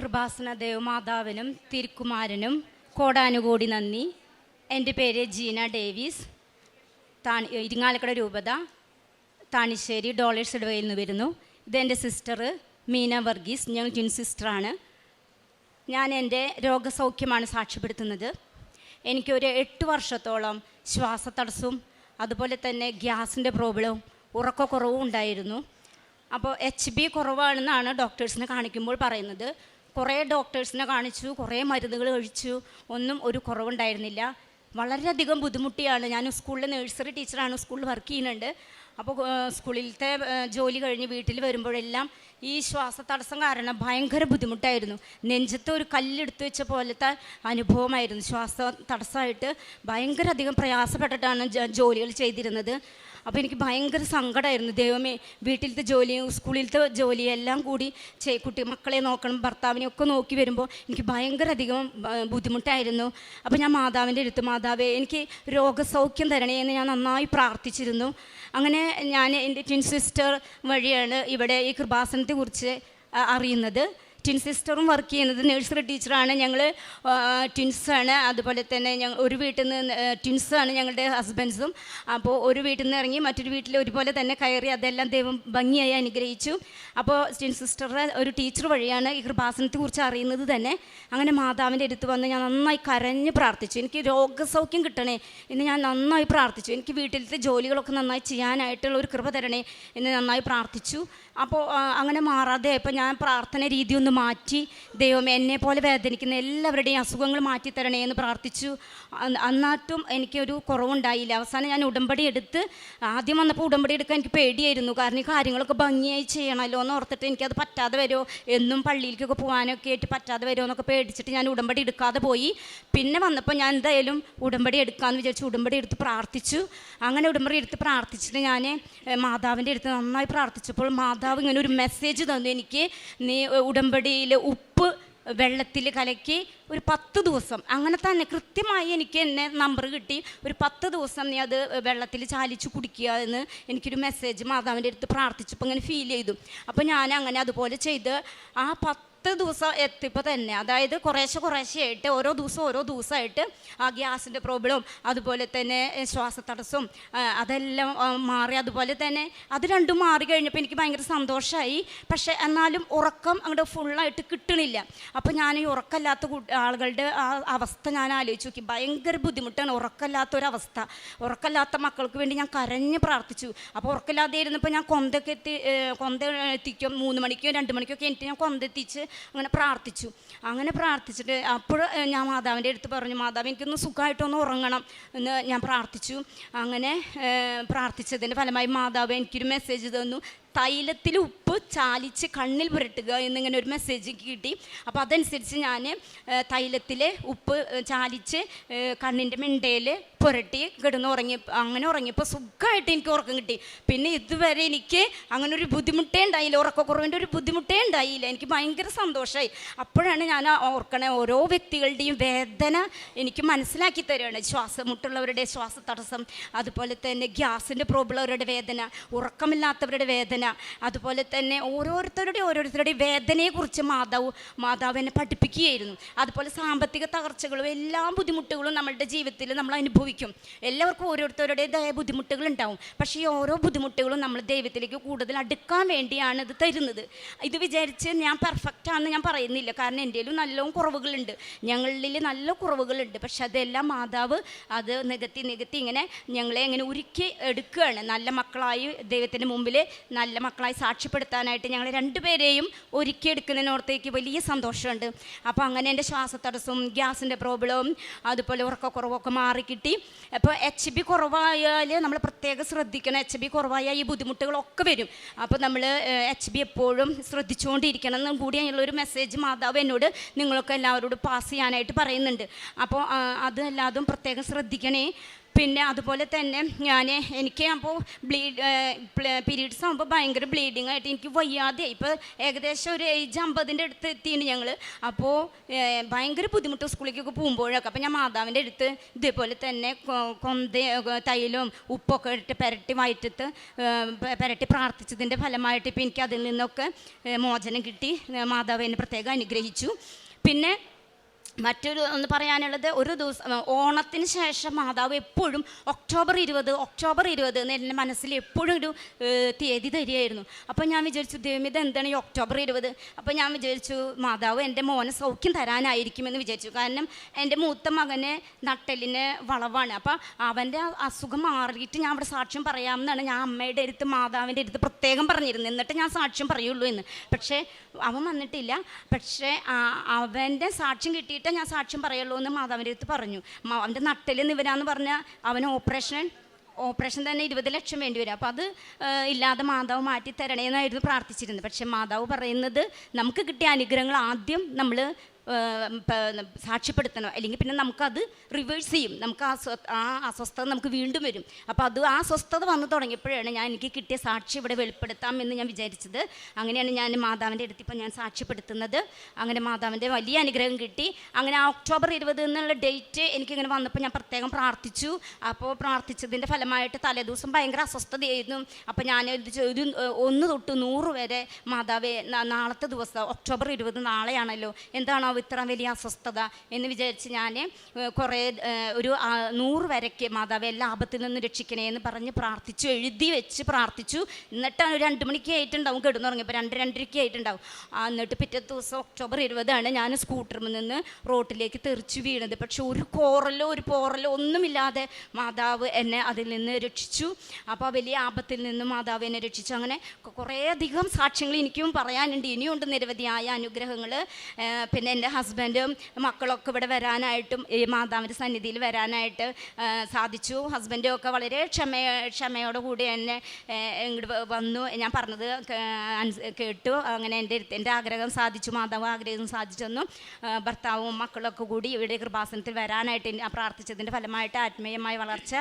കൃപാസന ദേവമാതാവിനും തിരുക്കുമാരനും കോടാനുകൂടി നന്ദി. എന്റെ പേര് ജീന ഡേവിസ്. താണി ഇരിങ്ങാലക്കട രൂപത താണിശ്ശേരി ഡോളേഴ്സ് ഇടവയിൽ നിന്ന് വരുന്നു. ഇതെന്റെ സിസ്റ്റർ മീന വർഗീസ്. ഞങ്ങൾ ട്വിൻ സിസ്റ്ററാണ്. ഞാൻ എന്റെ രോഗസൗഖ്യമാണ് സാക്ഷ്യപ്പെടുത്തുന്നത്. എനിക്കൊരു എട്ട് വർഷത്തോളം ശ്വാസതടസ്സവും അതുപോലെ തന്നെ ഗ്യാസിന്റെ പ്രോബ്ലവും ഉറക്കക്കുറവും ഉണ്ടായിരുന്നു. അപ്പോൾ എച്ച് ബി കുറവാണെന്നാണ് ഡോക്ടേഴ്സിനെ കാണിക്കുമ്പോൾ പറയുന്നത്. കുറേ ഡോക്ടേഴ്സിനെ കാണിച്ചു കുറേ മരുന്നുകൾ കഴിച്ചു. ഒന്നും ഒരു കുറവുണ്ടായിരുന്നില്ല. വളരെയധികം ബുദ്ധിമുട്ടിയാണ്. ഞാൻ സ്കൂളിലെ നഴ്സറി ടീച്ചറാണ് സ്കൂളിൽ വർക്ക് ചെയ്യുന്നുണ്ട്. അപ്പോൾ സ്കൂളിലത്തെ ജോലി കഴിഞ്ഞ് വീട്ടിൽ വരുമ്പോഴെല്ലാം ഈ ശ്വാസതടസ്സം കാരണം ഭയങ്കര ബുദ്ധിമുട്ടായിരുന്നു. നെഞ്ചത്ത് ഒരു കല്ലെടുത്ത് വെച്ച പോലത്തെ അനുഭവമായിരുന്നു. ശ്വാസ തടസ്സമായിട്ട് ഭയങ്കര അധികം പ്രയാസപ്പെട്ടിട്ടാണ് ജോലികൾ ചെയ്തിരുന്നത്. അപ്പോൾ എനിക്ക് ഭയങ്കര സങ്കടമായിരുന്നു ദൈവമേ വീട്ടിലത്തെ ജോലിയും സ്കൂളിലത്തെ ജോലിയും എല്ലാം കൂടി ചെയ് കുട്ടി മക്കളെ നോക്കണം ഭർത്താവിനെ ഒക്കെ നോക്കി വരുമ്പോൾ എനിക്ക് ഭയങ്കര അധികം ബുദ്ധിമുട്ടായിരുന്നു. അപ്പോൾ ഞാൻ മാതാവിന്റെ അടുത്ത് മാതാവേ എനിക്ക് രോഗസൗഖ്യം തരണേ എന്ന് ഞാൻ നന്നായി പ്രാർത്ഥിച്ചിരുന്നു. അങ്ങനെ ഞാൻ എന്റെ ട്വിൻ സിസ്റ്റർ വഴിയാണ് ഇവിടെ ഈ കൃപാസനത്തെക്കുറിച്ച് അറിയുന്നത്. ട്വിൻ സിസ്റ്ററും വർക്ക് ചെയ്യുന്നത് നഴ്സറി ടീച്ചറാണ് ഞങ്ങൾ ട്വിൻസാണ് അതുപോലെ തന്നെ ഞങ്ങൾ ഒരു വീട്ടിൽ നിന്ന് ട്വിൻസാണ് ഞങ്ങളുടെ ഹസ്ബൻഡ്സും അപ്പോൾ ഒരു വീട്ടിൽ നിന്ന് ഇറങ്ങി മറ്റൊരു വീട്ടിൽ ഒരുപോലെ തന്നെ കയറി അതെല്ലാം ദൈവം ഭംഗിയായി അനുഗ്രഹിച്ചു. അപ്പോൾ ട്വിൻ സിസ്റ്ററുടെ ഒരു ടീച്ചർ വഴിയാണ് ഈ കൃപാസനത്തെക്കുറിച്ച് അറിയുന്നത് തന്നെ. അങ്ങനെ മാതാവിന്റെ അടുത്ത് വന്ന് ഞാൻ നന്നായി കരഞ്ഞ് പ്രാർത്ഥിച്ചു. എനിക്ക് രോഗസൗഖ്യം കിട്ടണേ എന്ന് ഞാൻ നന്നായി പ്രാർത്ഥിച്ചു. എനിക്ക് വീട്ടിലത്തെ ജോലികളൊക്കെ നന്നായി ചെയ്യാനായിട്ടുള്ള ഒരു കൃപ തരണേ എന്ന് നന്നായി പ്രാർത്ഥിച്ചു. അപ്പോൾ അങ്ങനെ മാറാതെ ഇപ്പം ഞാൻ പ്രാർത്ഥന രീതി ഒന്ന് മാറ്റി ദൈവം എന്നെ പോലെ വേദനിക്കുന്ന എല്ലാവരുടെയും അസുഖങ്ങൾ മാറ്റി തരണേ എന്ന് പ്രാർത്ഥിച്ചു. അന്ന് അന്നാട്ടും എനിക്കൊരു കുറവുണ്ടായില്ല. അവസാനം ഞാൻ ഉടമ്പടി എടുത്ത് ആദ്യം വന്നപ്പോൾ ഉടമ്പടി എടുക്കാൻ എനിക്ക് പേടിയായിരുന്നു. കാരണം ഈ കാര്യങ്ങളൊക്കെ ഭംഗിയായി ചെയ്യണമല്ലോ എന്ന് ഓർത്തിട്ട് എനിക്കത് പറ്റാതെ വരുമോ? എന്നും പള്ളിയിലേക്കൊക്കെ പോകാനൊക്കെ ആയിട്ട് പറ്റാതെ വരുമോ എന്നൊക്കെ പേടിച്ചിട്ട് ഞാൻ ഉടമ്പടി എടുക്കാതെ പോയി. പിന്നെ വന്നപ്പോൾ ഞാൻ എന്തായാലും ഉടമ്പടി എടുക്കാമെന്ന് വിചാരിച്ചു ഉടമ്പടി എടുത്ത് പ്രാർത്ഥിച്ചു. അങ്ങനെ ഉടമ്പടി എടുത്ത് പ്രാർത്ഥിച്ചിട്ട് ഞാൻ മാതാവിന്റെ അടുത്ത് നന്നായി പ്രാർത്ഥിച്ചപ്പോൾ മാതാവ് ഇങ്ങനെ ഒരു മെസ്സേജ് തന്നു. എനിക്ക് നീ ഉടമ്പടിയിൽ ഉപ്പ് വെള്ളത്തിൽ കലക്കി ഒരു പത്ത് ദിവസം. അങ്ങനെ തന്നെ കൃത്യമായി എനിക്ക് എന്നെ നമ്പർ കിട്ടി. ഒരു പത്ത് ദിവസം നീ അത് വെള്ളത്തിൽ ചാലിച്ച് കുടിക്കുക എന്ന് എനിക്കൊരു മെസ്സേജ് മാതാവിന്റെ അടുത്ത് പ്രാർത്ഥിച്ചപ്പോൾ അങ്ങനെ ഫീൽ ചെയ്തു. അപ്പോൾ ഞാൻ അങ്ങനെ അതുപോലെ ചെയ്ത് ആ പത്ത് ദിവസം എത്തിയപ്പോൾ തന്നെ അതായത് കുറേശ്ശെ കുറേശ്ശെയായിട്ട് ഓരോ ദിവസം ഓരോ ദിവസമായിട്ട് ആ ഗ്യാസിന്റെ പ്രോബ്ലവും അതുപോലെ തന്നെ ശ്വാസതടസ്സവും അതെല്ലാം മാറി അതുപോലെ തന്നെ അത് രണ്ടും മാറി കഴിഞ്ഞപ്പോൾ എനിക്ക് ഭയങ്കര സന്തോഷമായി പക്ഷേ എന്നാലും ഉറക്കം അങ്ങോട്ട് ഫുള്ളായിട്ട് കിട്ടണില്ല. അപ്പോൾ ഞാൻ ഈ ഉറക്കമില്ലാത്ത ആളുകളുടെ ആ അവസ്ഥ ഞാൻ ആലോചിച്ച് നോക്കി. ഭയങ്കര ബുദ്ധിമുട്ടാണ് ഉറക്കമില്ലാത്ത ഒരവസ്ഥ ഉറക്കമില്ലാത്ത മക്കൾക്ക് വേണ്ടി ഞാൻ കരഞ്ഞ് പ്രാർത്ഥിച്ചു. അപ്പോൾ ഉറക്കമില്ലാതെ ഇരുന്നപ്പോൾ ഞാൻ കൊന്തൊക്കെ എത്തി കൊന്ത എത്തിക്കും. മൂന്ന് മണിക്കോ രണ്ട് മണിക്കൊക്കെ എനിക്ക് ഞാൻ കൊന്തെത്തിച്ച് അങ്ങനെ പ്രാർത്ഥിച്ചു. അങ്ങനെ പ്രാർത്ഥിച്ചിട്ട് അപ്പോൾ ഞാൻ മാതാവിന്റെ അടുത്ത് പറഞ്ഞു മാതാവ് എനിക്കൊന്ന് സുഖമായിട്ടൊന്ന് ഉറങ്ങണം. എന്ന് ഞാൻ പ്രാർത്ഥിച്ചു. അങ്ങനെ പ്രാർത്ഥിച്ചതിന്റെ ഫലമായി മാതാവ് എനിക്കൊരു മെസ്സേജ് തന്നു. തൈലത്തിൽ ഉപ്പ് ചാലിച്ച് കണ്ണിൽ പുരട്ടുക എന്നിങ്ങനെ ഒരു മെസ്സേജ് കിട്ടി. അപ്പോൾ അതനുസരിച്ച് ഞാൻ തൈലത്തിൽ ഉപ്പ് ചാലിച്ച് കണ്ണിന്റെ മിണ്ടയിൽ പുരട്ടി കിടന്ന് ഉറങ്ങി അങ്ങനെ ഉറങ്ങിയപ്പോൾ സുഖമായിട്ട് എനിക്ക് ഉറക്കം കിട്ടി. പിന്നെ ഇതുവരെ എനിക്ക് അങ്ങനെ ഒരു ബുദ്ധിമുട്ടേ ഉണ്ടായില്ല. ഉറക്കക്കുറവിന്റെ ഒരു ബുദ്ധിമുട്ടേ ഉണ്ടായില്ല. എനിക്ക് ഭയങ്കര സന്തോഷമായി അപ്പോഴാണ് ഞാൻ ഓർക്കണ ഓരോ വ്യക്തികളുടെയും വേദന എനിക്ക് മനസ്സിലാക്കി തരികയാണ്. ശ്വാസമുട്ടുള്ളവരുടെ ശ്വാസതടസ്സം അതുപോലെ തന്നെ ഗ്യാസിന്റെ പ്രോബ്ലം അവരുടെ വേദന ഉറക്കമില്ലാത്തവരുടെ വേദന അതുപോലെ തന്നെ ഓരോരുത്തരുടെ ഓരോരുത്തരുടെ വേദനയെക്കുറിച്ച് മാതാവ് മാതാവ് എന്നെ പഠിപ്പിക്കുകയായിരുന്നു. അതുപോലെ സാമ്പത്തിക തകർച്ചകളും എല്ലാ ബുദ്ധിമുട്ടുകളും നമ്മളുടെ ജീവിതത്തിൽ നമ്മൾ അനുഭവിക്കും. എല്ലാവർക്കും ഓരോരുത്തരുടേതായ ബുദ്ധിമുട്ടുകൾ ഉണ്ടാവും. പക്ഷേ ഈ ഓരോ ബുദ്ധിമുട്ടുകളും നമ്മൾ ദൈവത്തിലേക്ക് കൂടുതൽ അടുക്കാൻ വേണ്ടിയാണ് ഇത് തരുന്നത്. ഇത് വിചാരിച്ച് ഞാൻ പെർഫെക്റ്റ് ആണെന്ന് ഞാൻ പറയുന്നില്ല. കാരണം എന്റെയിലും നല്ലോണം കുറവുകളുണ്ട്. ഞങ്ങളിൽ നല്ല കുറവുകളുണ്ട്. പക്ഷെ അതെല്ലാം മാതാവ് അത് നികത്തി നികത്തി ഇങ്ങനെ ഞങ്ങളെ ഇങ്ങനെ ഒരുക്കി എടുക്കുകയാണ്. നല്ല മക്കളായി ദൈവത്തിന്റെ മുമ്പിൽ നല്ല മക്കളായി സാക്ഷ്യപ്പെടുത്താനായിട്ട് ഞങ്ങൾ രണ്ടുപേരെയും ഒരുക്കിയെടുക്കുന്നതിനോർത്തേക്ക് വലിയ സന്തോഷമുണ്ട്. അപ്പോൾ അങ്ങനെ എന്റെ ശ്വാസതടസ്സവും ഗ്യാസിന്റെ പ്രോബ്ലവും അതുപോലെ ഉറക്കക്കുറവൊക്കെ മാറിക്കിട്ടി. അപ്പോൾ എച്ച് ബി കുറവായാൽ നമ്മൾ പ്രത്യേകം ശ്രദ്ധിക്കണം. എച്ച് ബി കുറവായാൽ ഈ ബുദ്ധിമുട്ടുകളൊക്കെ വരും. അപ്പോൾ നമ്മൾ എച്ച് ബി എപ്പോഴും ശ്രദ്ധിച്ചുകൊണ്ടിരിക്കണം എന്നും കൂടി അതിനുള്ളൊരു മെസ്സേജ് മാതാവ് എന്നോട് നിങ്ങളൊക്കെ എല്ലാവരോടും പാസ് ചെയ്യാനായിട്ട് പറയുന്നുണ്ട്. അപ്പോൾ അത് എല്ലാതും പ്രത്യേകം ശ്രദ്ധിക്കണേ. പിന്നെ അതുപോലെ തന്നെ ഞാൻ എനിക്ക് അപ്പോൾ ബ്ലീഡ് പീരീഡ്സ് ആകുമ്പോൾ ഭയങ്കര ബ്ലീഡിങ് ആയിട്ട് എനിക്ക് വയ്യാതെ ഇപ്പോൾ ഏകദേശം ഒരു ഏജ് അമ്പതിന്റെ അടുത്ത് എത്തിയാണ് ഞങ്ങൾ അപ്പോൾ ഭയങ്കര ബുദ്ധിമുട്ട് സ്കൂളിലേക്കൊക്കെ പോകുമ്പോഴൊക്കെ. അപ്പോൾ ഞാൻ മാതാവിന്റെ അടുത്ത് ഇതേപോലെ തന്നെ കൊന്ത തൈലും ഉപ്പൊക്കെ ഇട്ട് പെരട്ടി വയറ്റത്ത് പെരട്ടി പ്രാർത്ഥിച്ചതിന്റെ ഫലമായിട്ട് ഇപ്പോൾ എനിക്ക് അതിൽ നിന്നൊക്കെ മോചനം കിട്ടി. മാതാവിനെ പ്രത്യേകം അനുഗ്രഹിച്ചു. പിന്നെ മറ്റൊരു ഒന്ന് പറയാനുള്ളത് ഒരു ദിവസം ഓണത്തിന് ശേഷം മാതാവ് എപ്പോഴും ഒക്ടോബർ ഇരുപത് ഒക്ടോബർ ഇരുപത് എന്ന് എന്റെ മനസ്സിൽ എപ്പോഴും ഒരു തീയതി തരികയായിരുന്നു. അപ്പോൾ ഞാൻ വിചാരിച്ചു ദൈവം ഇത് എന്താണ് ഈ ഒക്ടോബർ ഇരുപത്? അപ്പോൾ ഞാൻ വിചാരിച്ചു മാതാവ് എന്റെ മോനെ സൗഖ്യം തരാനായിരിക്കുമെന്ന് വിചാരിച്ചു. കാരണം എന്റെ മൂത്ത മകന് നട്ടലിന് വളവാണ്. അപ്പോൾ അവന്റെ അസുഖം മാറിയിട്ട് ഞാൻ അവിടെ സാക്ഷ്യം പറയാമെന്നാണ് ഞാൻ അമ്മയുടെ അടുത്ത് മാതാവിന്റെ അടുത്ത് പ്രത്യേകം പറഞ്ഞിരുന്നത്. എന്നിട്ട് ഞാൻ സാക്ഷ്യം പറയുള്ളൂ എന്ന്. പക്ഷേ അവൻ വന്നിട്ടില്ല. പക്ഷേ അവന്റെ സാക്ഷ്യം കിട്ടിയിട്ടേ ഞാൻ സാക്ഷ്യം പറയുള്ളൂ എന്ന് മാതാവിന്റെ അടുത്ത് പറഞ്ഞു. അവന്റെ നട്ടിൽ നിവരാന്ന് പറഞ്ഞാൽ അവന് ഓപ്പറേഷൻ ഓപ്പറേഷൻ തന്നെ ഇരുപത് ലക്ഷം വേണ്ടി വരും. അപ്പോൾ അത് ഇല്ലാതെ മാതാവ് മാറ്റി തരണേന്നായിരുന്നു പ്രാർത്ഥിച്ചിരുന്നത്. പക്ഷേ മാതാവ് പറയുന്നത് നമുക്ക് കിട്ടിയ അനുഗ്രഹങ്ങൾ ആദ്യം നമ്മൾ സാക്ഷ്യപ്പെടുത്തണം? അല്ലെങ്കിൽ പിന്നെ നമുക്കത് റിവേഴ്സ് ചെയ്യും. നമുക്ക് ആ ആ അസ്വസ്ഥത നമുക്ക് വീണ്ടും വരും. അപ്പോൾ അത് ആ അസ്വസ്ഥത വന്നു തുടങ്ങിയപ്പോഴാണ് ഞാൻ എനിക്ക് കിട്ടിയ സാക്ഷി ഇവിടെ വെളിപ്പെടുത്താം എന്ന് ഞാൻ വിചാരിച്ചത്. അങ്ങനെയാണ് ഞാൻ മാതാവിന്റെ അടുത്ത് ഇപ്പം ഞാൻ സാക്ഷ്യപ്പെടുത്തുന്നത്. അങ്ങനെ മാതാവിന്റെ വലിയ അനുഗ്രഹം കിട്ടി. അങ്ങനെ ആ ഒക്ടോബർ ഇരുപത് എന്നുള്ള ഡേറ്റ് എനിക്കിങ്ങനെ വന്നപ്പോൾ ഞാൻ പ്രത്യേകം പ്രാർത്ഥിച്ചു. അപ്പോൾ പ്രാർത്ഥിച്ചതിന്റെ ഫലമായിട്ട് തലേദിവസം ഭയങ്കര അസ്വസ്ഥതയായിരുന്നു. അപ്പോൾ ഞാൻ ഒരു ഒന്ന് തൊട്ട് നൂറ് വരെ മാതാവേ നാളത്തെ ദിവസം ഒക്ടോബർ ഇരുപത് നാളെയാണല്ലോ. എന്താണോ ഇത്ര വലിയ അസ്വസ്ഥത എന്ന് വിചാരിച്ച് ഞാൻ കുറേ ഒരു നൂറ് വരയ്ക്ക് മാതാവ് എല്ലാ ആപത്തിൽ നിന്ന് രക്ഷിക്കണേ എന്ന് പറഞ്ഞ് പ്രാർത്ഥിച്ചു എഴുതി വെച്ച് പ്രാർത്ഥിച്ചു. എന്നിട്ടാണ് ഒരു രണ്ട് മണിക്ക് ആയിട്ടുണ്ടാവും കിടന്നുറങ്ങിയപ്പോൾ രണ്ട് രണ്ടരയ്ക്ക് ആയിട്ടുണ്ടാവും. എന്നിട്ട് പിറ്റേ ദിവസം ഒക്ടോബർ ഇരുപതാണ് ഞാൻ സ്കൂട്ടറിൽ നിന്ന് റോട്ടിലേക്ക് തെറിച്ച് വീണത്. പക്ഷെ ഒരു കോറലോ ഒരു പോറലോ ഒന്നുമില്ലാതെ മാതാവ് എന്നെ അതിൽ നിന്ന് രക്ഷിച്ചു. അപ്പോൾ വലിയ ആപത്തിൽ നിന്ന് മാതാവ് എന്നെ രക്ഷിച്ചു. അങ്ങനെ കുറേ കുറേയധികം സാക്ഷ്യങ്ങൾ എനിക്കും പറയാനുണ്ട്. ഇനിയുണ്ട് നിരവധിയായ അനുഗ്രഹങ്ങൾ പിന്നെ എന്റെ ഹസ്ബൻഡും മക്കളൊക്കെ ഇവിടെ വരാനായിട്ടും ഈ മാതാവിന്റെ സന്നിധിയിൽ വരാനായിട്ട് സാധിച്ചു. ഹസ്ബൻഡും ഒക്കെ വളരെ ക്ഷമ ക്ഷമയോടു കൂടി എന്നെ ഇങ്ങോട്ട് വന്നു. ഞാൻ പറഞ്ഞത് കേട്ടു. അങ്ങനെ എന്റെ എന്റെ ആഗ്രഹം സാധിച്ചു മാതാവ് ആഗ്രഹം സാധിച്ചു തന്നു. ആ, ഭർത്താവും മക്കളൊക്കെ കൂടി ഇവിടെ കൃപാസനത്തിൽ വരാനായിട്ട് പ്രാർത്ഥിച്ചതിന്റെ ഫലമായിട്ട് ആത്മീയമായ വളർച്ച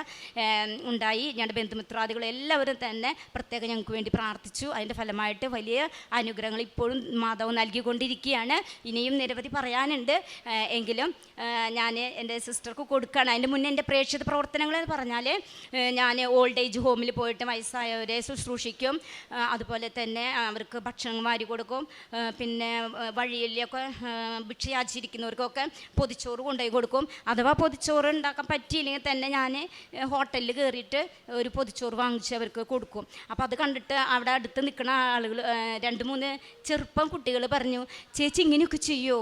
ഉണ്ടായി. ഞങ്ങളുടെ ബന്ധുമിത്രാദികൾ എല്ലാവരും തന്നെ പ്രത്യേകം ഞങ്ങൾക്ക് വേണ്ടി പ്രാർത്ഥിച്ചു. അതിന്റെ ഫലമായിട്ട് വലിയ അനുഗ്രഹങ്ങൾ ഇപ്പോഴും മാതാവ് നൽകിക്കൊണ്ടിരിക്കുകയാണ്. ഇനിയും നിരവധി പറയാനുണ്ട്. എങ്കിലും ഞാൻ എന്റെ സിസ്റ്റർക്ക് കൊടുക്കുകയാണ് അതിന്റെ മുന്നേ എന്റെ പ്രേക്ഷിത പ്രവർത്തനങ്ങൾ എന്ന് പറഞ്ഞാൽ ഞാൻ ഓൾഡ് ഏജ് ഹോമിൽ പോയിട്ട് വയസ്സായവരെ ശുശ്രൂഷിക്കും. അതുപോലെ തന്നെ അവർക്ക് ഭക്ഷണം വാരി കൊടുക്കും. പിന്നെ വഴിയിലൊക്കെ ഭിക്ഷയാച്ചിരിക്കുന്നവർക്കൊക്കെ പൊതിച്ചോറ് കൊണ്ടുപോയി കൊടുക്കും. അഥവാ പൊതിച്ചോറ് ഉണ്ടാക്കാൻ പറ്റിയില്ലെങ്കിൽ തന്നെ ഞാൻ ഹോട്ടലിൽ കയറിയിട്ട് ഒരു പൊതിച്ചോറ് വാങ്ങിച്ച് അവർക്ക് കൊടുക്കും. അപ്പോൾ അത് കണ്ടിട്ട് അവിടെ അടുത്ത് നിൽക്കുന്ന ആളുകൾ രണ്ട് മൂന്ന് ചെറുപ്പം കുട്ടികൾ പറഞ്ഞു ചേച്ചി ഇങ്ങനെയൊക്കെ ചെയ്യുമോ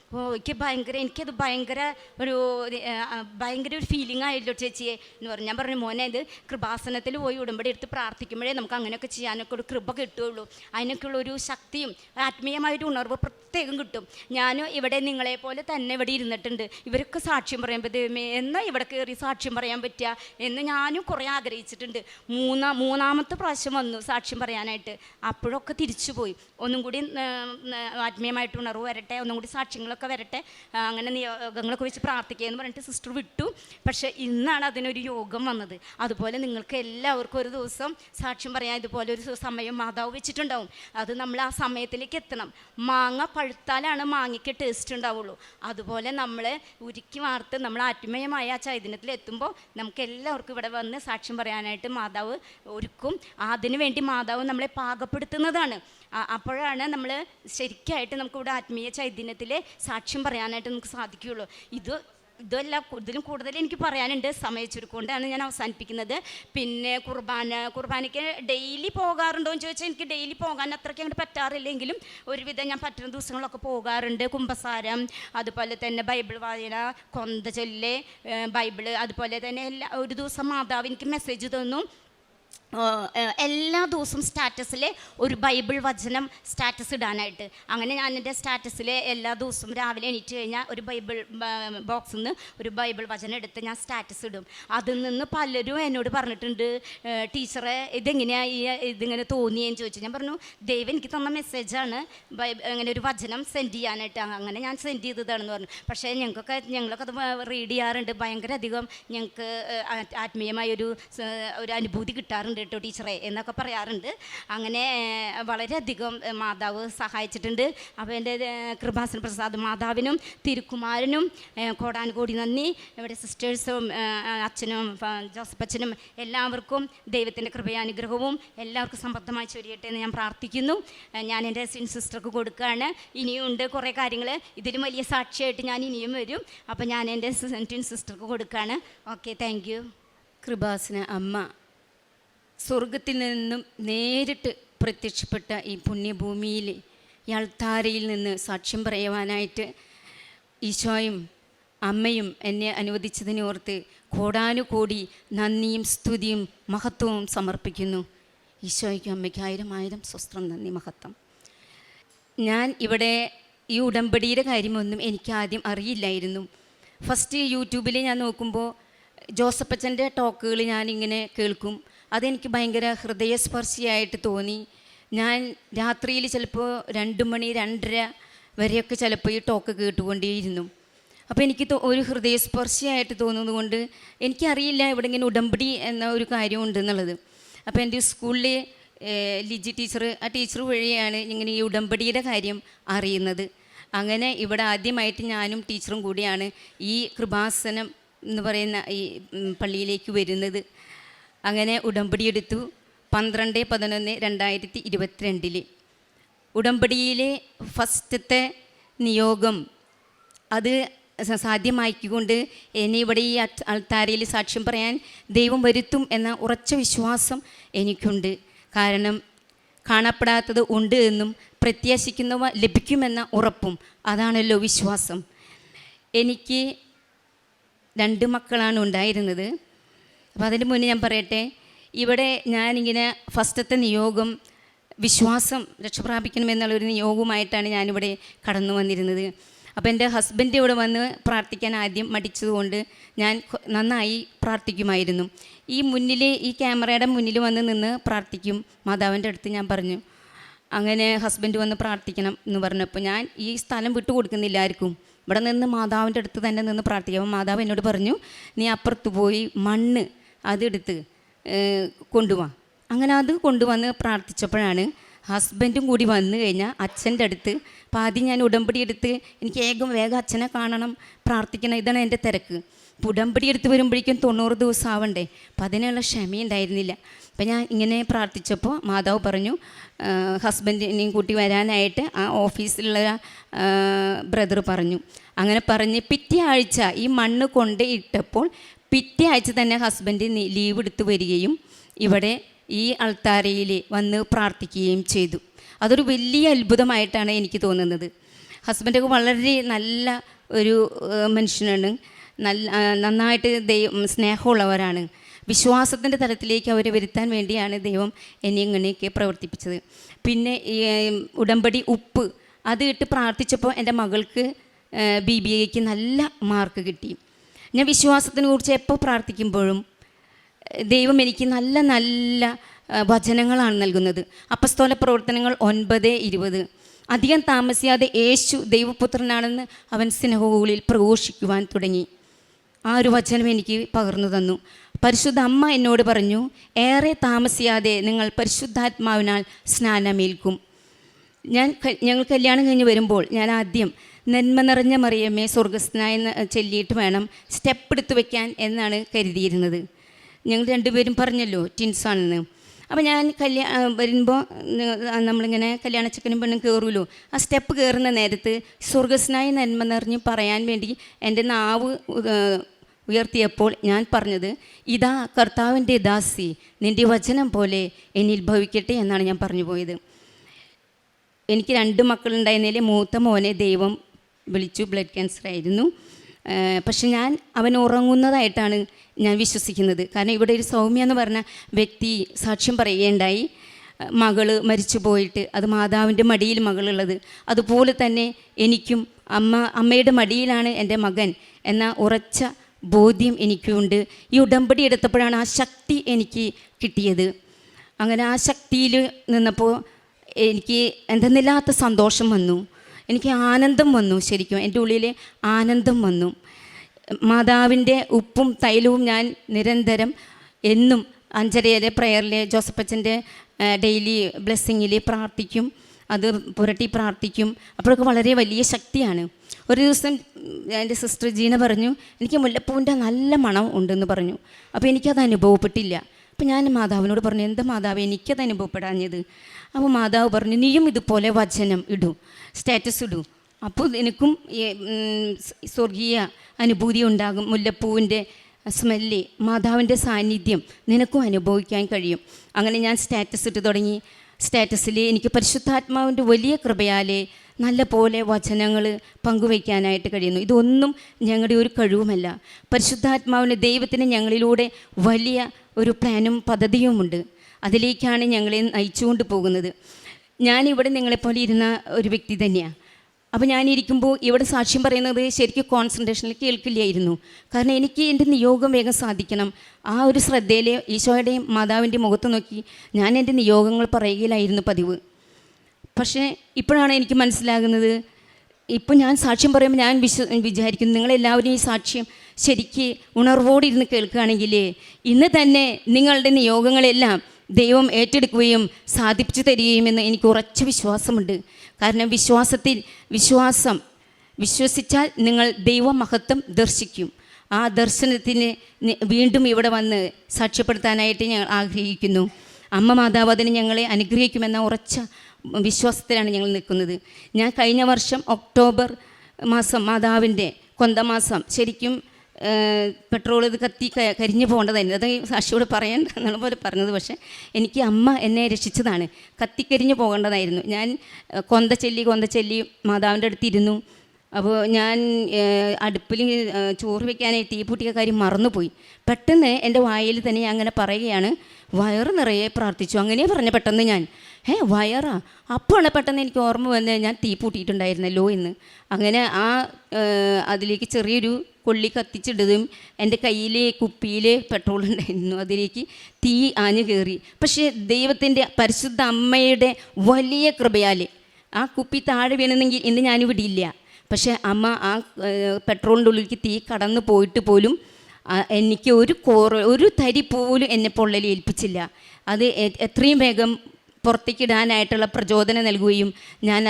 ഓ എനിക്ക് ഭയങ്കര എനിക്കത് ഭയങ്കര ഒരു ഭയങ്കര ഒരു ഫീലിംഗ് ആയല്ലോ ചേച്ചിയെ എന്ന് പറഞ്ഞു. ഞാൻ പറഞ്ഞു മോനെ ഇത് കൃപാസനത്തിൽ പോയി ഉടമ്പടി എടുത്ത് പ്രാർത്ഥിക്കുമ്പോഴേ നമുക്ക് അങ്ങനെയൊക്കെ ചെയ്യാനൊക്കെ ഒരു കൃപ കിട്ടുകയുള്ളൂ. അതിനൊക്കെയുള്ള ഒരു ശക്തിയും ആത്മീയമായൊരു ഉണർവ് പ്രത്യേകം കിട്ടും. ഞാൻ ഇവിടെ നിങ്ങളെ പോലെ തന്നെ ഇവിടെ ഇരുന്നിട്ടുണ്ട്. ഇവരൊക്കെ സാക്ഷ്യം പറയുമ്പോൾ ദൈവമേ എന്നാൽ ഇവിടെ കയറി സാക്ഷ്യം പറയാൻ പറ്റുക? എന്ന് ഞാനും കുറേ ആഗ്രഹിച്ചിട്ടുണ്ട്. മൂന്നാ മൂന്നാമത്തെ പ്രാവശ്യം വന്നു സാക്ഷ്യം പറയാനായിട്ട്. അപ്പോഴൊക്കെ തിരിച്ചു പോയി ഒന്നും കൂടി ആത്മീയമായിട്ട് ഉണർവ് വരട്ടെ ഒന്നും കൂടി സാക്ഷ്യങ്ങളൊക്കെ വരട്ടെ. അങ്ങനെ നിയോഗങ്ങളൊക്കെ വെച്ച് പ്രാർത്ഥിക്കുക എന്ന് പറഞ്ഞിട്ട് സിസ്റ്റർ വിട്ടു. പക്ഷേ ഇന്നാണ് അതിനൊരു യോഗം വന്നത്. അതുപോലെ നിങ്ങൾക്ക് എല്ലാവർക്കും ഒരു ദിവസം സാക്ഷ്യം പറയാൻ ഇതുപോലെ ഒരു സമയം മാതാവ് വെച്ചിട്ടുണ്ടാവും. അത് നമ്മൾ ആ സമയത്തിലേക്ക് എത്തണം. മാങ്ങ പഴുത്താലാണ് മാങ്ങയ്ക്ക് ടേസ്റ്റ് ഉണ്ടാവുള്ളൂ. അതുപോലെ നമ്മൾ ഉരുക്കി വാർത്ത് നമ്മൾ ആത്മീയമായ ആ ചൈതന്യത്തിൽ എത്തുമ്പോൾ നമുക്ക് എല്ലാവർക്കും ഇവിടെ വന്ന് സാക്ഷ്യം പറയാനായിട്ട് മാതാവ് ഒരുക്കും. അതിനു വേണ്ടി മാതാവ് നമ്മളെ പാകപ്പെടുത്തുന്നതാണ്. അപ്പോഴാണ് നമ്മൾ ശരിക്കായിട്ട് നമുക്കിവിടെ ആത്മീയ ചൈതന്യത്തിൽ സാക്ഷ്യം പറയാനായിട്ട് നമുക്ക് സാധിക്കുകയുള്ളൂ. ഇത് ഇതല്ല ഇതിലും കൂടുതൽ എനിക്ക് പറയാനുണ്ട്. സമയ ചുരുക്കൊണ്ടാണ് ഞാൻ അവസാനിപ്പിക്കുന്നത്. പിന്നെ കുർബാന കുർബാനയ്ക്ക് ഡെയിലി പോകാറുണ്ടോ എന്ന് ചോദിച്ചാൽ എനിക്ക് ഡെയിലി പോകാൻ അത്രയ്ക്ക് അങ്ങോട്ട് പറ്റാറില്ലെങ്കിലും ഒരുവിധം ഞാൻ പറ്റുന്ന ദിവസങ്ങളൊക്കെ പോകാറുണ്ട്. കുംഭസാരം അതുപോലെ തന്നെ ബൈബിൾ വായന കൊന്ത ചൊല്ല് ബൈബിൾ അതുപോലെ തന്നെ എല്ലാ ഒരു ദിവസം മാതാവ് എനിക്ക് മെസ്സേജ് തന്നു. എല്ലാ ദിവസവും സ്റ്റാറ്റസിൽ ഒരു ബൈബിൾ വചനം സ്റ്റാറ്റസ് ഇടാനായിട്ട്. അങ്ങനെ ഞാൻ എന്റെ സ്റ്റാറ്റസിൽ എല്ലാ ദിവസവും രാവിലെ എണീറ്റ് കഴിഞ്ഞാൽ ഒരു ബൈബിൾ ബോക്സിൽ നിന്ന് ഒരു ബൈബിൾ വചനം എടുത്ത് ഞാൻ സ്റ്റാറ്റസ് ഇടും. അതിൽ നിന്ന് പലരും എന്നോട് പറഞ്ഞിട്ടുണ്ട് "ഏ, ടീച്ചറെ ഇതെങ്ങനെയാണ് ഈ ഇതിങ്ങനെ തോന്നിയെന്ന് ചോദിച്ചു. ഞാൻ പറഞ്ഞു ദൈവം എനിക്ക് തന്ന മെസ്സേജാണ് അങ്ങനെ ഒരു വചനം സെൻഡ് ചെയ്യാനായിട്ട്. അങ്ങനെ ഞാൻ സെൻഡ് ചെയ്തതാണെന്ന് പറഞ്ഞു. പക്ഷേ ഞങ്ങൾക്കൊക്കെ ഞങ്ങളൊക്കെ അത് റീഡ് ചെയ്യാറുണ്ട്. ഭയങ്കര അധികം ഞങ്ങൾക്ക് ആത്മീയമായ ഒരു ഒരു അനുഭൂതി കിട്ടാറുണ്ട്. കേട്ടോ ടീച്ചറെ എന്നൊക്കെ പറയാറുണ്ട്. അങ്ങനെ വളരെയധികം മാതാവ് സഹായിച്ചിട്ടുണ്ട്. അപ്പോൾ എന്റെ കൃപാസന പ്രസാദ് മാതാവിനും തിരുക്കുമാരനും കോടാനുകോടി നന്ദി. ഇവിടെ സിസ്റ്റേഴ്സും അച്ഛനും ഫ- ജോസഫ് അച്ഛനും എല്ലാവർക്കും ദൈവത്തിന്റെ കൃപയാനുഗ്രഹവും എല്ലാവർക്കും സമൃദ്ധമായി ചൊരിയട്ടെ എന്ന് ഞാൻ പ്രാർത്ഥിക്കുന്നു. ഞാൻ എന്റെ സിൻ സിസ്റ്റർക്ക് കൊടുക്കുകയാണ്. ഇനിയും ഉണ്ട് കുറേ കാര്യങ്ങൾ. ഇതിലും വലിയ സാക്ഷിയായിട്ട് ഞാൻ ഇനിയും വരും. അപ്പോൾ ഞാൻ എന്റെ സിൻ സിസ്റ്റർക്ക് കൊടുക്കുകയാണ്. ഓക്കെ താങ്ക് കൃപാസന അമ്മ സ്വർഗത്തിൽ നിന്നും നേരിട്ട് പ്രത്യക്ഷപ്പെട്ട ഈ പുണ്യഭൂമിയിൽ ഈ അൾത്താരയിൽ നിന്ന് സാക്ഷ്യം പറയുവാനായിട്ട് ഈശോയും അമ്മയും എന്നെ അനുവദിച്ചതിനെ ഓർത്ത് കോടാനുകോടി നന്ദിയും സ്തുതിയും മഹത്വവും സമർപ്പിക്കുന്നു. ഈശോയ്ക്കും അമ്മയ്ക്ക് ആയിരം ആയിരം സ്വസ്ത്രം നന്ദി മഹത്വം. ഞാൻ ഇവിടെ ഈ ഉടമ്പടിയുടെ കാര്യമൊന്നും എനിക്ക് ആദ്യം അറിയില്ലായിരുന്നു. ഫസ്റ്റ് യൂട്യൂബിൽ ഞാൻ നോക്കുമ്പോൾ ജോസഫച്ചന്റെ ടോക്കുകൾ ഞാനിങ്ങനെ കേൾക്കും. അതെനിക്ക് ഭയങ്കര ഹൃദയസ്പർശിയായിട്ട് തോന്നി. ഞാൻ രാത്രിയിൽ ചിലപ്പോൾ രണ്ട് മണി രണ്ടര വരെയൊക്കെ ചിലപ്പോൾ ഈ ടോക്ക് കേട്ടുകൊണ്ടേയിരുന്നു. അപ്പോൾ എനിക്ക് ഒരു ഹൃദയസ്പർശിയായിട്ട് തോന്നുന്നത് കൊണ്ട് എനിക്കറിയില്ല ഇവിടെ ഇങ്ങനെ ഉടമ്പടി എന്ന ഒരു കാര്യമുണ്ട് എന്നുള്ളത് അപ്പോൾ എന്റെ സ്കൂളിലെ ലിജി ടീച്ചർ ആ ടീച്ചർ വഴിയാണ് ഇങ്ങനെ ഈ ഉടമ്പടിയുടെ കാര്യം അറിയുന്നത്. അങ്ങനെ ഇവിടെ ആദ്യമായിട്ട് ഞാനും ടീച്ചറും കൂടിയാണ് ഈ കൃപാസനം എന്ന് പറയുന്ന ഈ പള്ളിയിലേക്ക് വരുന്നത്. അങ്ങനെ ഉടമ്പടിയെടുത്തു പന്ത്രണ്ട് പതിനൊന്ന് രണ്ടായിരത്തി ഇരുപത്തിരണ്ടിൽ ഉടമ്പടിയിലെ ഫസ്റ്റത്തെ നിയോഗം അത് സാധ്യമാക്കിക്കൊണ്ട് എന്നെ ഇവിടെ ഈ അൾത്താരയിൽ സാക്ഷ്യം പറയാൻ ദൈവം വരുത്തും എന്ന ഉറച്ച വിശ്വാസം എനിക്കുണ്ട്. കാരണം കാണപ്പെടാത്തത് ഉണ്ട് എന്നും പ്രത്യാശിക്കുന്നവ ലഭിക്കുമെന്ന ഉറപ്പും അതാണല്ലോ വിശ്വാസം. എനിക്ക് രണ്ട് മക്കളാണ് ഉണ്ടായിരുന്നത്. അപ്പോൾ അതിന് മുന്നേ ഞാൻ പറയട്ടെ ഇവിടെ ഞാനിങ്ങനെ ഫസ്റ്റത്തെ നിയോഗം വിശ്വാസം രക്ഷപ്രാപിക്കണമെന്നുള്ളൊരു നിയോഗവുമായിട്ടാണ് ഞാനിവിടെ കടന്നു വന്നിരുന്നത്. അപ്പോൾ എന്റെ ഹസ്ബൻഡ് ഇവിടെ വന്ന് പ്രാർത്ഥിക്കാൻ ആദ്യം മടിച്ചതുകൊണ്ട് ഞാൻ നന്നായി പ്രാർത്ഥിക്കുമായിരുന്നു. ഈ മുന്നിൽ ഈ ക്യാമറയുടെ മുന്നിൽ വന്ന് നിന്ന് പ്രാർത്ഥിക്കും. മാതാവിന്റെ അടുത്ത് ഞാൻ പറഞ്ഞു അങ്ങനെ ഹസ്ബൻഡ് വന്ന് പ്രാർത്ഥിക്കണം എന്ന് പറഞ്ഞപ്പോൾ ഞാൻ ഈ സ്ഥലം വിട്ടു കൊടുക്കുന്നില്ല ആർക്കും. ഇവിടെ നിന്ന് മാതാവിന്റെ അടുത്ത് തന്നെ നിന്ന് പ്രാർത്ഥിക്കാം. മാതാവ് എന്നോട് പറഞ്ഞു നീ അപ്പുറത്ത് പോയി മണ്ണ് അതെടുത്ത് കൊണ്ടുവാ. അങ്ങനെ അത് കൊണ്ടുവന്ന് പ്രാർത്ഥിച്ചപ്പോഴാണ് ഹസ്ബൻഡും കൂടി വന്നു കഴിഞ്ഞാൽ അച്ഛന്റെ അടുത്ത് പാതി ഞാൻ ഉടമ്പടി എടുത്ത് എനിക്ക് ഏകം വേഗം അച്ഛനെ കാണണം പ്രാർത്ഥിക്കണം ഇതാണ് എന്റെ തിരക്ക്. ഉടമ്പടി എടുത്ത് വരുമ്പോഴേക്കും തൊണ്ണൂറ് ദിവസം ആവണ്ടേ? അപ്പം അതിനുള്ള ക്ഷമയുണ്ടായിരുന്നില്ല. അപ്പം ഞാൻ ഇങ്ങനെ പ്രാർത്ഥിച്ചപ്പോൾ മാതാവ് പറഞ്ഞു ഹസ്ബൻഡിനെയും കൂട്ടി വരാനായിട്ട് ആ ഓഫീസിലുള്ള ബ്രദർ പറഞ്ഞു. അങ്ങനെ പറഞ്ഞ് പിറ്റേ ആഴ്ച ഈ മണ്ണ് കൊണ്ട് ഇട്ടപ്പോൾ പിറ്റേ ആഴ്ച തന്നെ ഹസ്ബൻഡ് ലീവ് എടുത്ത് വരികയും ഇവിടെ ഈ അൾത്താരയിൽ വന്ന് പ്രാർത്ഥിക്കുകയും ചെയ്തു. അതൊരു വലിയ അത്ഭുതമായിട്ടാണ് എനിക്ക് തോന്നുന്നത്. ഹസ്ബൻഡൊക്കെ വളരെ നല്ല ഒരു മനുഷ്യനാണ്. നല്ല നന്നായിട്ട് ദൈവം സ്നേഹമുള്ളവരാണ്. വിശ്വാസത്തിന്റെ തലത്തിലേക്ക് അവരെ വരുത്താൻ വേണ്ടിയാണ് ദൈവം എന്നെ ഇങ്ങനെയൊക്കെ പ്രവർത്തിപ്പിച്ചത്. പിന്നെ ഈ ഉടമ്പടി ഉപ്പ് അത് ഇട്ട് പ്രാർത്ഥിച്ചപ്പോൾ എന്റെ മകൾക്ക് ബി ബി എക്ക് നല്ല മാർക്ക് കിട്ടി. ഞാൻ വിശ്വാസത്തിനെ കുറിച്ച് എപ്പോൾ പ്രാർത്ഥിക്കുമ്പോഴും ദൈവം എനിക്ക് നല്ല നല്ല വചനങ്ങളാണ് നൽകുന്നത്. അപ്പസ്തോല പ്രവർത്തനങ്ങൾ ഒൻപത് ഇരുപത്. അധികം താമസിയാതെ യേശു ദൈവപുത്രനാണെന്ന് അവൻ സിനഹോളിൽ പ്രഘോഷിക്കുവാൻ തുടങ്ങി. ആ ഒരു വചനം എനിക്ക് പകർന്നു തന്നു. പരിശുദ്ധ അമ്മ എന്നോട് പറഞ്ഞു ഏറെ താമസിയാതെ നിങ്ങൾ പരിശുദ്ധാത്മാവിനാൽ സ്നാനമേൽക്കും. ഞാൻ ഞങ്ങൾ കല്യാണം കഴിഞ്ഞ് വരുമ്പോൾ ഞാൻ ആദ്യം നന്മ നിറഞ്ഞ മറിയമ്മേ സ്വർഗസ്ഥനായി ചൊല്ലിയിട്ട് വേണം സ്റ്റെപ്പ് എടുത്ത് വെക്കാൻ എന്നാണ് കരുതിയിരുന്നത്. ഞങ്ങൾ രണ്ടുപേരും പറഞ്ഞല്ലോ ടിൻസാണെന്ന് അപ്പോൾ ഞാൻ കല്യാ വരുമ്പോൾ നമ്മളിങ്ങനെ കല്യാണച്ചക്കനും പെണ്ണും കയറുമല്ലോ ആ സ്റ്റെപ്പ് കയറുന്ന നേരത്ത് സ്വർഗസ്നായ നന്മ നിറഞ്ഞ് പറയാൻ വേണ്ടി എന്റെ നാവ് ഉയർത്തിയപ്പോൾ ഞാൻ പറഞ്ഞത് ഇതാ കർത്താവിന്റെ ദാസി നിന്റെ വചനം പോലെ എന്നിൽ ഭവിക്കട്ടെ എന്നാണ് ഞാൻ പറഞ്ഞു പോയത്. എനിക്ക് രണ്ട് മക്കളുണ്ടായിരുന്നതിൽ മൂത്ത മോനെ ദൈവം വിളിച്ചു. ബ്ലഡ് ക്യാൻസർ ആയിരുന്നു. പക്ഷെ ഞാൻ അവൻ ഉറങ്ങുന്നതായിട്ടാണ് ഞാൻ വിശ്വസിക്കുന്നത്. കാരണം ഇവിടെ ഒരു സൗമ്യ എന്ന് പറഞ്ഞ വ്യക്തി സാക്ഷ്യം പറയുകയുണ്ടായി. മകൾ മരിച്ചു പോയിട്ട് അത് മാതാവിന്റെ മടിയിൽ മകളുള്ളത്. അതുപോലെ തന്നെ എനിക്കും അമ്മ അമ്മയുടെ മടിയിലാണ് എന്റെ മകൻ എന്ന ഉറച്ച ബോധ്യം എനിക്കുണ്ട്. ഈ ഉടമ്പടി എടുത്തപ്പോഴാണ് ആ ശക്തി എനിക്ക് കിട്ടിയത്. അങ്ങനെ ആ ശക്തിയിൽ നിന്നപ്പോൾ എനിക്ക് എന്തെന്നില്ലാത്ത സന്തോഷം വന്നു. എനിക്ക് ആനന്ദം വന്നു ശരിക്കും. എന്റെ ഉള്ളിൽ ആനന്ദം വന്നു. മാതാവിന്റെ ഉപ്പും തൈലവും ഞാൻ നിരന്തരം എന്നും അഞ്ചരയിലെ പ്രയറിൽ ജോസഫച്ചന്റെ ഡെയിലി ബ്ലെസ്സിങ്ങിൽ പ്രാർത്ഥിക്കും. അത് പുരട്ടി പ്രാർത്ഥിക്കും. അപ്പോഴൊക്കെ വളരെ വലിയ ശക്തിയാണ്. ഒരു ദിവസം എന്റെ സിസ്റ്റർ ജീന പറഞ്ഞു എനിക്ക് മുല്ലപ്പൂവിന്റെ നല്ല മണം ഉണ്ടെന്ന് പറഞ്ഞു. അപ്പോൾ എനിക്കത് അനുഭവപ്പെട്ടില്ല. അപ്പോൾ ഞാൻ മാതാവിനോട് പറഞ്ഞു എന്താ മാതാവ് എനിക്കത് അനുഭവപ്പെടാഞ്ഞത്? അപ്പോൾ മാതാവ് പറഞ്ഞു നീയും ഇതുപോലെ വചനം ഇടൂ. സ്റ്റാറ്റസ് ഇടൂ. അപ്പോൾ സ് സ്വർഗീയ അനുഭൂതി ഉണ്ടാകും. മുല്ലപ്പൂവിന്റെ സ്മെല്ല് മാതാവിന്റെ സാന്നിധ്യം നിനക്കും അനുഭവിക്കാൻ കഴിയും. അങ്ങനെ ഞാൻ സ്റ്റാറ്റസ് ഇട്ട് തുടങ്ങി. സ്റ്റാറ്റസിൽ എനിക്ക് പരിശുദ്ധാത്മാവിന്റെ വലിയ കൃപയാലെ നല്ല പോലെ വചനങ്ങൾ പങ്കുവയ്ക്കാനായിട്ട് കഴിയുന്നു. ഇതൊന്നും ഞങ്ങളുടെ ഒരു കഴിവുമല്ല. പരിശുദ്ധാത്മാവിന്റെ ദൈവത്തിന് ഞങ്ങളിലൂടെ വലിയ ഒരു പ്ലാനും പദ്ധതിയുമുണ്ട്. അതിലേക്കാണ് ഞങ്ങളെ നയിച്ചുകൊണ്ട് പോകുന്നത്. ഞാനിവിടെ നിങ്ങളെപ്പോലെ ഇരുന്ന ഒരു വ്യക്തി തന്നെയാണ് അപ്പോൾ ഞാനിരിക്കുമ്പോൾ ഇവിടെ സാക്ഷ്യം പറയുന്നത് ശരിക്കും കോൺസെൻട്രേഷനിൽ കേൾക്കില്ലായിരുന്നു. കാരണം എനിക്ക് എന്റെ നിയോഗം വേഗം സാധിക്കണം. ആ ഒരു ശ്രദ്ധയിൽ ഈശോയുടെയും മാതാവിന്റെയും മുഖത്ത് നോക്കി ഞാൻ എന്റെ നിയോഗങ്ങൾ പറയുകയിലായിരുന്നു പതിവ്. പക്ഷേ ഇപ്പോഴാണ് എനിക്ക് മനസ്സിലാകുന്നത് ഇപ്പം ഞാൻ സാക്ഷ്യം പറയുമ്പോൾ ഞാൻ വിശ്വ വിചാരിക്കുന്നു നിങ്ങളെല്ലാവരും ഈ സാക്ഷ്യം ശരിക്ക് ഉണർവോടിരുന്ന് കേൾക്കുകയാണെങ്കിൽ ഇന്ന് തന്നെ നിങ്ങളുടെ നിയോഗങ്ങളെല്ലാം ദൈവം ഏറ്റെടുക്കുകയും സാധിപ്പിച്ചു തരികയുമെന്ന് എനിക്ക് ഉറച്ച വിശ്വാസമുണ്ട്. കാരണം വിശ്വാസത്തിൽ വിശ്വാസം വിശ്വസിച്ചാൽ നിങ്ങൾ ദൈവമഹത്വം ദർശിക്കും. ആ ദർശനത്തിന് വീണ്ടും ഇവിടെ വന്ന് സാക്ഷ്യപ്പെടുത്താനായിട്ട് ഞങ്ങൾ ആഗ്രഹിക്കുന്നു. അമ്മ മാതാവ് അതിന് ഞങ്ങളെ അനുഗ്രഹിക്കുമെന്ന ഉറച്ച വിശ്വാസത്തിലാണ് ഞങ്ങൾ നിൽക്കുന്നത്. ഞാൻ കഴിഞ്ഞ വർഷം ഒക്ടോബർ മാസം മാതാവിന്റെ കൊന്തമാസം ശരിക്കും പെട്രോൾ ഇത് കത്തി കരിഞ്ഞു പോകേണ്ടതായിരുന്നു. അത് സാക്ഷിയോട് പറയാൻ എന്നുള്ള പോലെ പറഞ്ഞത്. പക്ഷേ എനിക്ക് അമ്മ എന്നെ രക്ഷിച്ചതാണ്. കത്തിക്കരിഞ്ഞു പോകേണ്ടതായിരുന്നു. ഞാൻ കൊന്ത ചെല്ലി കൊന്ത ചെല്ലി മാതാവിന്റെ അടുത്തിരുന്നു അപ്പോൾ ഞാൻ അടുപ്പിൽ ചോറ് വെക്കാനായി തീ പൂട്ടിയ കാര്യം മറന്നുപോയി. പെട്ടെന്ന് എന്റെ വായിൽ തന്നെ ഞാൻ അങ്ങനെ പറയുകയാണ് വയറ് നിറയെ പ്രാർത്ഥിച്ചു. അങ്ങനെ പറഞ്ഞു പെട്ടെന്ന് ഞാൻ. ഏ വയറാ? അപ്പോഴാണ് പെട്ടെന്ന് എനിക്ക് ഓർമ്മ വന്നത് ഞാൻ തീ പൂട്ടിയിട്ടുണ്ടായിരുന്നല്ലോ എന്ന്. അങ്ങനെ ആ അതിലേക്ക് ചെറിയൊരു കൊള്ളി കത്തിച്ചിട്ടതും എന്റെ കയ്യിൽ കുപ്പിയിൽ പെട്രോൾ ഉണ്ടായിരുന്നു. അതിലേക്ക് തീ ആഞ്ഞു കയറി. പക്ഷേ ദൈവത്തിന്റെ പരിശുദ്ധ അമ്മയുടെ വലിയ കൃപയാൽ ആ കുപ്പി താഴെ വീണെന്നെങ്കിൽ ഇന്ന് ഞാനിവിടെ ഇല്ല. പക്ഷേ അമ്മ ആ പെട്രോളിന്റെ ഉള്ളിലേക്ക് തീ കടന്നു പോയിട്ട് പോലും എനിക്ക് ഒരു കോറ ഒരു തരി പോലും എന്നെ പൊള്ളൽ ഏൽപ്പിച്ചില്ല. അത് എത്രയും വേഗം പുറത്തേക്കിടാനായിട്ടുള്ള പ്രചോദനം നൽകുകയും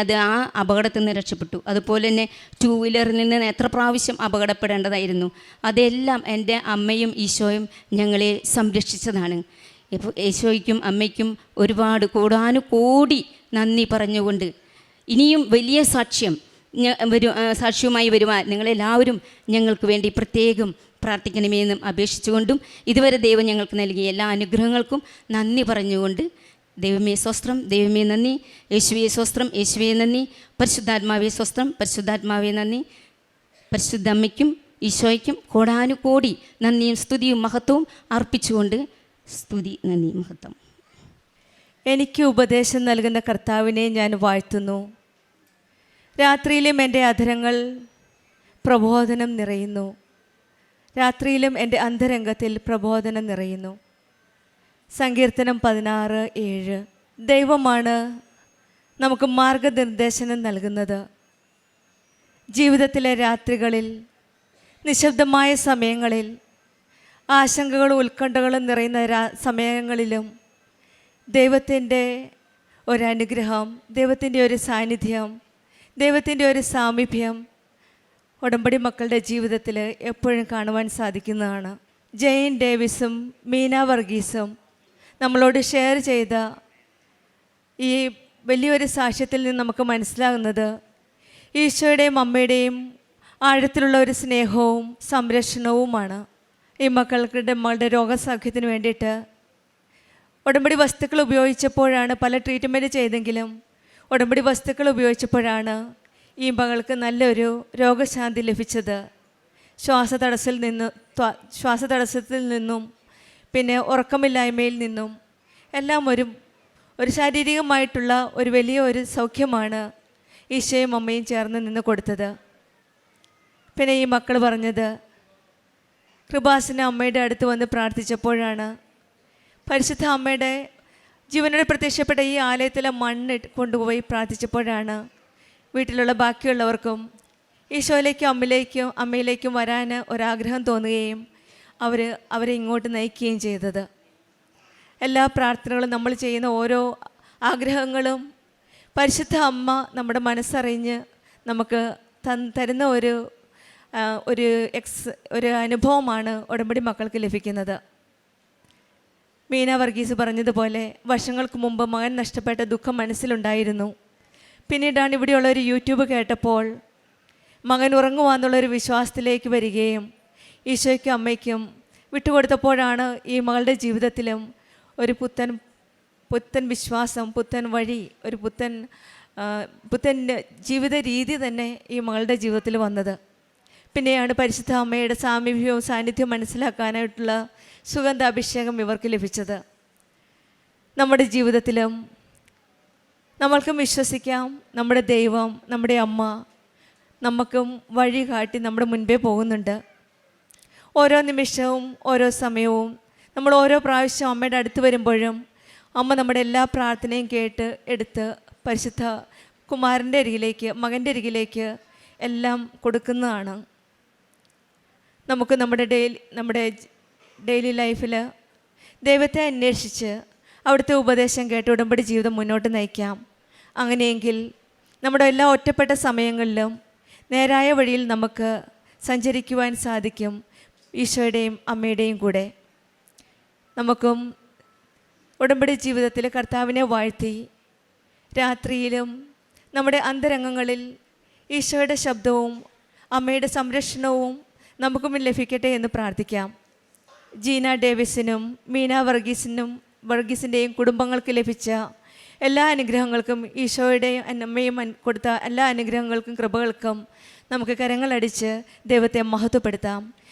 അത് ആ അപകടത്തിൽ നിന്ന് രക്ഷപ്പെട്ടു. അതുപോലെ തന്നെ ടൂ വീലറിൽ നിന്ന് എത്ര പ്രാവശ്യം അപകടപ്പെടേണ്ടതായിരുന്നു. അതെല്ലാം എന്റെ അമ്മയും ഈശോയും ഞങ്ങളെ സംരക്ഷിച്ചതാണ്. ഇപ്പോൾ ഈശോയ്ക്കും അമ്മയ്ക്കും ഒരുപാട് കോടാനുകോടി നന്ദി പറഞ്ഞുകൊണ്ട് ഇനിയും വലിയ സാക്ഷ്യം വരു സാക്ഷ്യവുമായി വരുവാൻ നിങ്ങളെല്ലാവരും ഞങ്ങൾക്ക് വേണ്ടി പ്രത്യേകം പ്രാർത്ഥിക്കണമെന്നും അപേക്ഷിച്ചുകൊണ്ടും ഇതുവരെ ദൈവം ഞങ്ങൾക്ക് നൽകിയ എല്ലാ അനുഗ്രഹങ്ങൾക്കും നന്ദി പറഞ്ഞുകൊണ്ട് ദൈവമേ സ്വസ്ത്രം ദൈവമേ നന്ദി. യേശുവേ സ്വസ്ത്രം യേശുവേ നന്ദി. പരിശുദ്ധാത്മാവേ സ്വസ്ത്രം പരിശുദ്ധാത്മാവേ നന്ദി. പരിശുദ്ധ അമ്മയ്ക്കും ഈശോയ്ക്കും കോടാനുകോടി നന്ദിയും സ്തുതിയും മഹത്വവും അർപ്പിച്ചുകൊണ്ട് സ്തുതി നന്ദി മഹത്വം. എനിക്ക് ഉപദേശം നൽകുന്ന കർത്താവിനെ ഞാൻ വാഴ്ത്തുന്നു. രാത്രിയിലും എന്റെ അധരങ്ങൾ പ്രബോധനം നിറയുന്നു. രാത്രിയിലും എന്റെ അന്തരംഗത്തിൽ പ്രബോധനം നിറയുന്നു. സങ്കീർത്തനം പതിനാറ് ഏഴ്. ദൈവമാണ് നമുക്ക് മാർഗനിർദ്ദേശനം നൽകുന്നത്. ജീവിതത്തിലെ രാത്രികളിൽ നിശബ്ദമായ സമയങ്ങളിൽ ആശങ്കകളും ഉത്കണ്ഠകളും നിറയുന്ന രാ സമയങ്ങളിലും ദൈവത്തിന്റെ ഒരനുഗ്രഹം ദൈവത്തിന്റെ ഒരു സാന്നിധ്യം ദൈവത്തിന്റെ ഒരു സാമീപ്യം ഉടമ്പടി മക്കളുടെ ജീവിതത്തിൽ എപ്പോഴും കാണുവാൻ സാധിക്കുന്നതാണ്. ജെയിൻ ഡേവിസും മീന വർഗീസും നമ്മളോട് ഷെയർ ചെയ്ത ഈ വലിയൊരു സാക്ഷ്യത്തിൽ നിന്ന് നമുക്ക് മനസ്സിലാകുന്നത് ഈശോയുടെയും അമ്മയുടെയും ആഴത്തിലുള്ള ഒരു സ്നേഹവും സംരക്ഷണവുമാണ്. ഈ മക്കൾക്കിടെ മകളുടെ രോഗസൗഖ്യത്തിന് വേണ്ടിയിട്ട് ഉടമ്പടി വസ്തുക്കൾ ഉപയോഗിച്ചപ്പോഴാണ് പല ട്രീറ്റ്മെന്റ് ചെയ്തെങ്കിലും ഉടമ്പടി വസ്തുക്കൾ ഉപയോഗിച്ചപ്പോഴാണ് ഈ മകൾക്ക് നല്ലൊരു രോഗശാന്തി ലഭിച്ചത്. ശ്വാസതടസ്സിൽ നിന്ന് ശ്വാസതടസ്സത്തിൽ നിന്നും പിന്നെ ഉറക്കമില്ലായ്മയിൽ നിന്നും എല്ലാം ഒരു ഒരു ശാരീരികമായിട്ടുള്ള ഒരു വലിയ ഒരു സൗഖ്യമാണ് ഈശോയും അമ്മയും ചേർന്ന് നിന്ന് കൊടുത്തത്. പിന്നെ ഈ മക്കൾ പറഞ്ഞത് കൃപാസന അമ്മയുടെ അടുത്ത് വന്ന് പ്രാർത്ഥിച്ചപ്പോഴാണ് പരിശുദ്ധ അമ്മയുടെ ജീവനോട് പ്രത്യക്ഷപ്പെട്ട ഈ ആലയത്തിലെ മണ്ണ് കൊണ്ടുപോയി പ്രാർത്ഥിച്ചപ്പോഴാണ് വീട്ടിലുള്ള ബാക്കിയുള്ളവർക്കും ഈശോയിലേക്കും അമ്മയിലേക്കും അമ്മയിലേക്കും വരാൻ ഒരാഗ്രഹം തോന്നുകയും അവർ അവരെ ഇങ്ങോട്ട് നയിക്കുകയും ചെയ്തത്. എല്ലാ പ്രാർത്ഥനകളും നമ്മൾ ചെയ്യുന്ന ഓരോ ആഗ്രഹങ്ങളും പരിശുദ്ധ അമ്മ നമ്മുടെ മനസ്സറിഞ്ഞ് നമുക്ക് തരുന്ന ഒരു ഒരു എക്സ് ഒരു അനുഭവമാണ് ഉടമ്പടി മക്കൾക്ക് ലഭിക്കുന്നത്. മീന വർഗീസ് പറഞ്ഞതുപോലെ വർഷങ്ങൾക്ക് മുമ്പ് മകൻ നഷ്ടപ്പെട്ട ദുഃഖം മനസ്സിലുണ്ടായിരുന്നു. പിന്നീടാണ് ഇവിടെയുള്ള ഒരു യൂട്യൂബ് കേട്ടപ്പോൾ മകൻ ഉറങ്ങുവാന്നുള്ളൊരു വിശ്വാസത്തിലേക്ക് വരികയും ഈശോയ്ക്കും അമ്മയ്ക്കും വിട്ടുകൊടുത്തപ്പോഴാണ് ഈ മകളുടെ ജീവിതത്തിലും ഒരു പുത്തൻ പുത്തൻ വിശ്വാസം പുത്തൻ വഴി ഒരു പുത്തൻ പുത്തൻ ജീവിത രീതി തന്നെ ഈ മകളുടെ ജീവിതത്തിൽ വന്നത്. പിന്നെയാണ് പരിശുദ്ധ അമ്മയുടെ സാമീപ്യവും സാന്നിധ്യവും മനസ്സിലാക്കാനായിട്ടുള്ള സുഗന്ധാഭിഷേകം ഇവർക്ക് ലഭിച്ചത്. നമ്മുടെ ജീവിതത്തിലും നമ്മൾക്കും വിശ്വസിക്കാം നമ്മുടെ ദൈവം നമ്മുടെ അമ്മ നമുക്കും വഴി കാട്ടി നമ്മുടെ മുൻപേ പോകുന്നുണ്ട്. ഓരോ നിമിഷവും ഓരോ സമയവും നമ്മൾ ഓരോ പ്രാവശ്യം അമ്മയുടെ അടുത്ത് വരുമ്പോഴും അമ്മ നമ്മുടെ എല്ലാ പ്രാർത്ഥനയും കേട്ട് എടുത്ത് പരിശുദ്ധ കുമാരന്റെ അരികിലേക്ക് മകന്റെ അരികിലേക്ക് എല്ലാം കൊടുക്കുന്നതാണ്. നമുക്ക് നമ്മുടെ ഡെയിലി നമ്മുടെ ഡെയിലി ലൈഫിൽ ദൈവത്തെ അന്വേഷിച്ച് അവിടുത്തെ ഉപദേശം കേട്ട് ഉടമ്പടി ജീവിതം മുന്നോട്ട് നയിക്കാം. അങ്ങനെയെങ്കിൽ നമ്മുടെ എല്ലാ ഒറ്റപ്പെട്ട സമയങ്ങളിലും നേരായ വഴിയിൽ നമുക്ക് സഞ്ചരിക്കുവാൻ സാധിക്കും. ഈശോയുടെയും അമ്മയുടെയും കൂടെ നമുക്കും ഉടമ്പടി ജീവിതത്തിൽ കർത്താവിനെ വാഴ്ത്തി രാത്രിയിലും നമ്മുടെ അന്തരംഗങ്ങളിൽ ഈശോയുടെ ശബ്ദവും അമ്മയുടെ സംരക്ഷണവും നമുക്കും ലഭിക്കട്ടെ എന്ന് പ്രാർത്ഥിക്കാം. ജീന ഡേവിസിനും മീന വർഗീസിനും വർഗീസിന്റെയും കുടുംബങ്ങൾക്ക് ലഭിച്ച എല്ലാ അനുഗ്രഹങ്ങൾക്കും ഈശോയുടെയും അമ്മയും കൊടുത്ത എല്ലാ അനുഗ്രഹങ്ങൾക്കും കൃപകൾക്കും നമുക്ക് കരങ്ങളടിച്ച് ദൈവത്തെ മഹത്വപ്പെടുത്താം.